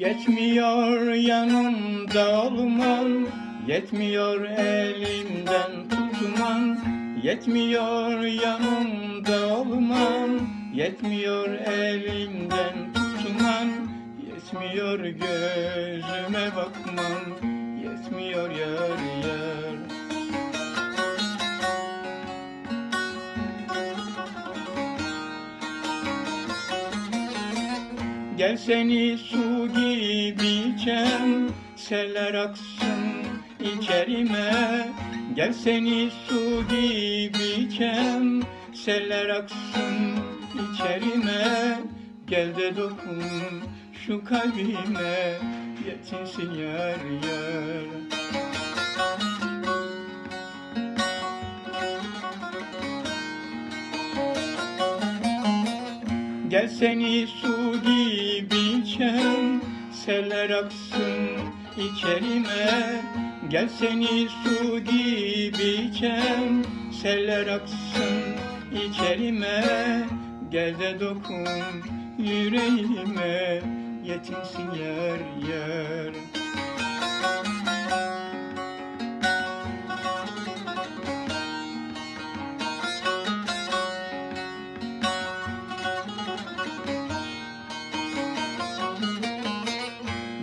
Yetmiyor yanımda olman Yetmiyor elimden tutman. Yetmiyor yanımda olman Yetmiyor elimden tutman. Yetmiyor gözüme bakman Yetmiyor yar Gel seni su gibi içem Seller aksın içerime. Gel seni su gibi içem Seller aksın içerime. Gel de dokun şu kalbime Yetinsin yar yar. Gel seni su Seller aksın içerime Gel seni su gibi içem. Seller aksın içerime Gel de dokun yüreğime. Yetinsin yer yer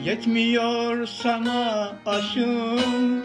Yetmiyor sana aşığım